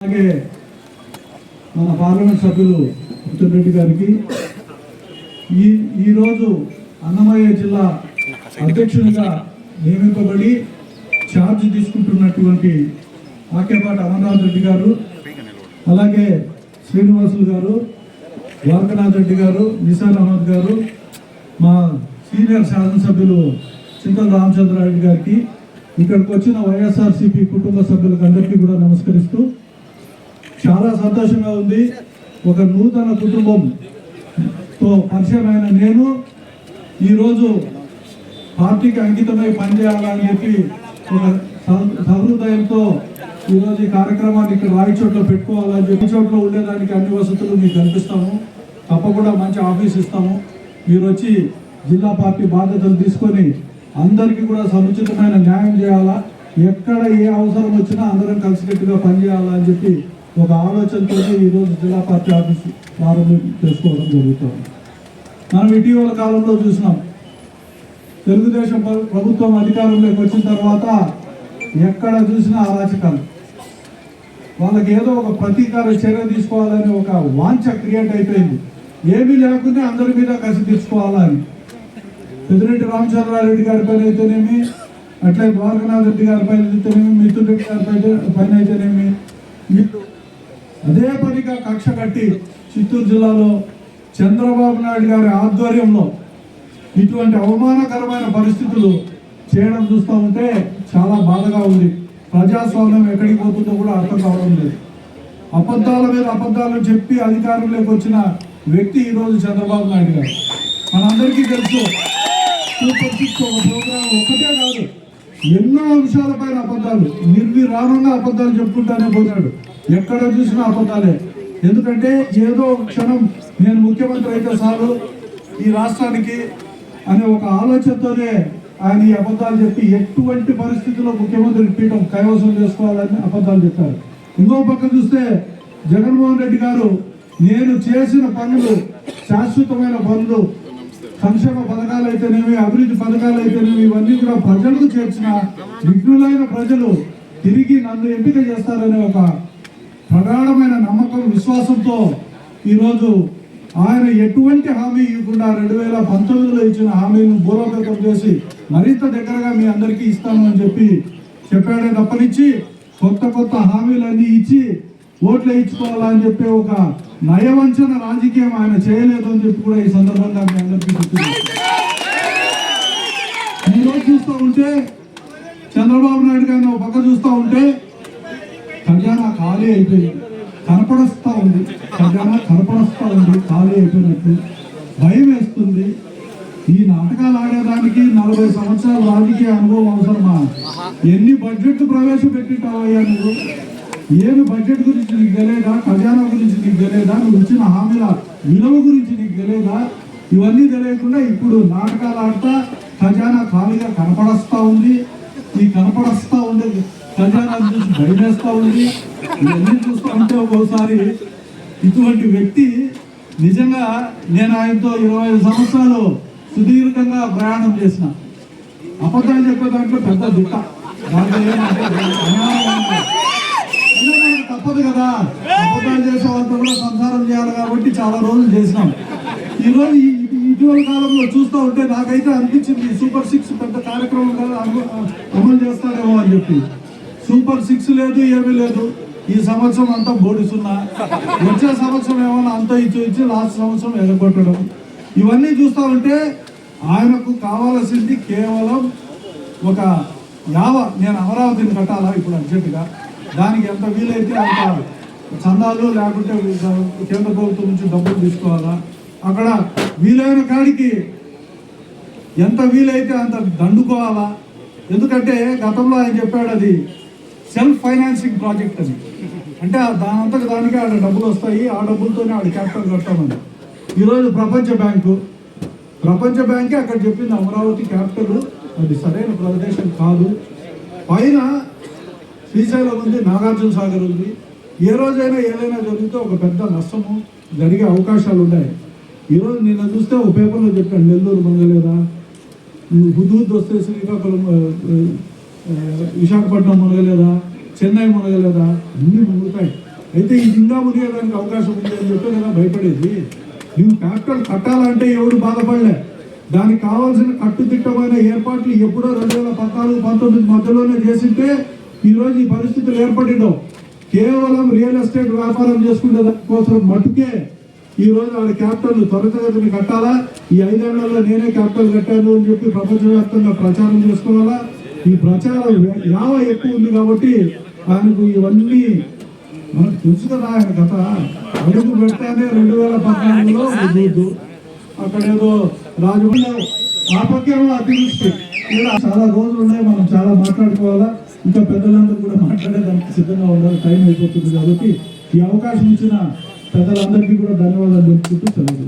అలాగే మన పార్లమెంట్ సభ్యులు మిథున్ రెడ్డి గారికి ఈ ఈరోజు అన్నమయ్య జిల్లా అధ్యక్షునిగా నియమింపబడి ఛార్జ్ తీసుకుంటున్నటువంటి ఆకేపాటి అమర్నాథ్ రెడ్డి గారు అలాగే శ్రీనివాసులు గారు ద్వారకనాథ్ రెడ్డి గారు నిసార్ అహ్మద్ గారు మా సీనియర్ శాసనసభ్యులు చింతల రామచంద్రారెడ్డి గారికి ఇక్కడికి వచ్చిన వైఎస్ఆర్సీపీ కుటుంబ సభ్యులకు అందరికీ కూడా నమస్కరిస్తూ చాలా సంతోషంగా ఉంది. ఒక నూతన కుటుంబంతో పరిచయమైన నేను. ఈరోజు పార్టీకి అంకితమై పనిచేయాలని చెప్పి ఒక సహృదయంతో ఈరోజు ఈ కార్యక్రమాన్ని ఇక్కడ రాయచోట్ల పెట్టుకోవాలని చెప్పి చోట్ల ఉండేదానికి అన్ని వసతులు మీకు కల్పిస్తాము. తప్పకుండా మంచి ఆఫీస్ ఇస్తాము. మీరు వచ్చి జిల్లా పార్టీ బాధ్యతలు తీసుకొని అందరికీ కూడా సముచితమైన న్యాయం చేయాలా? ఎక్కడ ఏ అవసరం వచ్చినా అందరం కలిసికట్టుగా పనిచేయాలా అని చెప్పి ఒక ఆలోచనతో ఈరోజు జిల్లా పార్టీ ఆఫీస్ ప్రారంభం చేసుకోవడం జరుగుతుంది. మనం ఇటీవల కాలంలో చూసినాం తెలుగుదేశం ప్రభుత్వం అధికారంలోకి వచ్చిన తర్వాత ఎక్కడ చూసినా అరాచకాలు. వాళ్ళకి ఏదో ఒక ప్రతీకార చర్య తీసుకోవాలని ఒక వాంఛ క్రియేట్ అయిపోయింది. ఏమీ లేకుండా అందరి మీద కసి తీసుకోవాలని పెద్దిరెడ్డి రామచంద్రారెడ్డి గారి పైన అయితేనేమి అట్లే ద్వారకనాథ్ రెడ్డి గారి పైన అయితేనేమి మిథున్ రెడ్డి గారి పైన పైన అయితేనేమి వీళ్ళు అదే పనిగా కక్ష కట్టి చిత్తూరు జిల్లాలో చంద్రబాబు నాయుడు గారి ఆధ్వర్యంలో ఇటువంటి అవమానకరమైన పరిస్థితులు చేయడం చూస్తూ ఉంటే చాలా బాధగా ఉంది. ప్రజాస్వామ్యం ఎక్కడికి పోతుందో కూడా అర్థం కావడం లేదు. అబద్ధాల మీద అబద్ధాలు చెప్పి అధికారంలోకి వచ్చిన వ్యక్తి ఈరోజు చంద్రబాబు నాయుడు గారు. మనందరికీ తెలుసు సూపర్ సిక్స్ ఒక ప్రోగ్రాం ఒక్కటే కాదు ఎన్నో అంశాలపైన అబద్ధాలు నిర్విరామంగా అబద్ధాలు చెప్పుకుంటానే పోతాడు. ఎక్కడ చూసినా అబద్ధాలే. ఎందుకంటే ఏదో క్షణం నేను ముఖ్యమంత్రి అయితే చాలు ఈ రాష్ట్రానికి అనే ఒక ఆలోచనతోనే ఆయన ఈ అబద్ధాలు చెప్పి ఎటువంటి పరిస్థితుల్లో ముఖ్యమంత్రి పీఠం కైవసం చేసుకోవాలని అబద్ధాలు చెప్పారు. ఇంకో పక్క చూస్తే జగన్మోహన్ రెడ్డి గారు నేను చేసిన పనులు శాశ్వతమైన పనులు సంక్షేమ పథకాలు అయితేనేమి అభివృద్ధి పథకాలు అయితేనేమి ఇవన్నీ కూడా ప్రజలకు చేర్చిన విఘ్నులైన ప్రజలు తిరిగి నన్ను ఎంపిక చేస్తారనే ఒక ప్రగాఢమైన నమ్మకం విశ్వాసంతో ఈరోజు ఆయన ఎటువంటి హామీ ఇవ్వకుండా రెండు వేల పంతొమ్మిదిలో ఇచ్చిన హామీలను బూరోగతం చేసి మరింత దగ్గరగా మీ అందరికీ ఇస్తాను అని చెప్పి చెప్పాడే తప్పనిచ్చి కొత్త కొత్త హామీలన్నీ ఇచ్చి ఓట్లు ఇచ్చుకోవాలని చెప్పి ఒక నయవంచన రాజకీయం ఆయన చేయలేదు అని చెప్పి కూడా ఈ సందర్భంగా మీ అందరికీ చెప్తున్నాను. ఈరోజు చూస్తూ ఉంటే చంద్రబాబు నాయుడు గారిని ఒక పక్క చూస్తూ ఉంటే ఖజానా ఖాళీ అయిపోయింది. కనపడస్తా ఉంది. ఖజానా కనపడస్తా ఉంది. ఖాళీ అయిపోయినట్టు భయం వేస్తుంది. ఈ నాటకాలు ఆడేదానికి నలభై సంవత్సరాల రాజకీయ అనుభవం అవసరమా? ఎన్ని బడ్జెట్ ప్రవేశపెట్టింటావయ్యా నువ్వు? ఏమి బడ్జెట్ గురించి నీకు తెలియదా ఖజానా గురించి నీకు తెలియదా నువ్వు ఇచ్చిన హామీల విలువ గురించి నీకు తెలియదా ఇవన్నీ తెలియకుండా ఇప్పుడు నాటకాలు ఆడతా ఖజానా ఖాళీగా కనపడస్తా ఉంది. ఈ కనపడస్తా ఉండేది ప్రజారాజ్యం చూసి భయమేస్తా ఉంది. ఇవన్నీ చూస్తూ ఉంటే ఒక్కోసారి ఇటువంటి వ్యక్తి నిజంగా నేను ఆయనతో ఇరవై ఐదు సంవత్సరాలు సుదీర్ఘంగా ప్రయాణం చేసిన. అబద్ధాలు చెప్పే దాంట్లో పెద్ద దుఃఖ తప్పదు కదా. అబద్ధాలు చేసే వాళ్ళతో కూడా సంసారం చేయాలి కాబట్టి చాలా రోజులు చేసినాం. ఈ రోజు ఇటీవల కాలంలో చూస్తూ ఉంటే నాకైతే అనిపించింది సూపర్ సిక్స్ పెద్ద కార్యక్రమం కదా అమలు చేస్తారేమో అని చెప్పి. సూపర్ సిక్స్ లేదు ఏమీ లేదు. ఈ సంవత్సరం అంతా బోడిసున్నా వచ్చే సంవత్సరం ఏమన్నా అంతా ఇచ్చి ఇచ్చి లాస్ట్ సంవత్సరం ఎగగొట్టడం ఇవన్నీ చూస్తా ఉంటే ఆయనకు కావాల్సింది కేవలం ఒక యావ నేను అమరావతిని కట్టాలా ఇప్పుడు అర్జెంటుగా? దానికి ఎంత వీలైతే అంత చందాలు లేకుంటే కేంద్ర ప్రభుత్వం నుంచి డబ్బులు తీసుకోవాలా? అక్కడ వీలైన కాడికి ఎంత వీలైతే అంత దండుకోవాలా? ఎందుకంటే గతంలో ఆయన చెప్పాడు అది సెల్ఫ్ ఫైనాన్సింగ్ ప్రాజెక్ట్ అని అంటే దానంతట దానికే దానికి ఆడ డబ్బులు వస్తాయి ఆ డబ్బులతోనే ఆడ క్యాపిటల్ కట్టామని. ఈరోజు ప్రపంచ బ్యాంకు ప్రపంచ బ్యాంకే అక్కడ చెప్పింది అమరావతి క్యాపిటల్ అది సరైన ప్రదేశం కాదు. పైన శ్రీశైలం ఉంది నాగార్జున సాగర్ ఉంది. ఏ రోజైనా ఏదైనా జరిగితే ఒక పెద్ద నష్టము జరిగే అవకాశాలు ఉన్నాయి. ఈరోజు నిన్న చూస్తే ఒక పేపర్లో చెప్పాను నెల్లూరు మునగలేదా హుదూద్ వస్తే శ్రీకాకుళం విశాఖపట్నం మునగలేదా? చెన్నై మునగలేదా? అన్నీ మునుగుతాయి. అయితే ఇది ఇంకా మునిగేదానికి అవకాశం ఉంది అని చెప్పి కదా భయపడేది. నువ్వు క్యాపిటల్ కట్టాలంటే ఎవరు బాధపడలే. దానికి కావాల్సిన కట్టుదిట్టమైన ఏర్పాట్లు ఎప్పుడో రెండు వేల పద్నాలుగు పంతొమ్మిది మధ్యలోనే చేసింటే ఈరోజు ఈ పరిస్థితులు ఏర్పడినావు. కేవలం రియల్ ఎస్టేట్ వ్యాపారం చేసుకునే దానికోసం మటుకే ఈ రోజు ఆవిడ క్యాపిటల్ త్వరితగతిని కట్టాలా? ఈ ఐదేళ్ళలో నేనే క్యాపిటల్ కట్టాను అని చెప్పి ప్రపంచవ్యాప్తంగా ప్రచారం చేసుకోవాలా? ఈ ప్రచారం యావ ఎక్కువ ఉంది కాబట్టి ఆయనకు ఇవన్నీ మనకు తెలుసు కదా ఆయన కథ. అడుగు పెట్టానే రెండు వేల పద్నాలుగులో వద్దు అక్కడ ఏదో రాజు అతివృష్టి. ఇలా చాలా రోజులు ఉన్నాయి మనం చాలా మాట్లాడుకోవాలా. ఇంకా పెద్దలందరూ కూడా మాట్లాడేదానికి సిద్ధంగా ఉండాలి. టైం అయిపోతుంది కాబట్టి ఈ అవకాశం ఇచ్చిన పెద్దలందరికీ కూడా ధన్యవాదాలు తెలుపుకుంటూ సెలవు.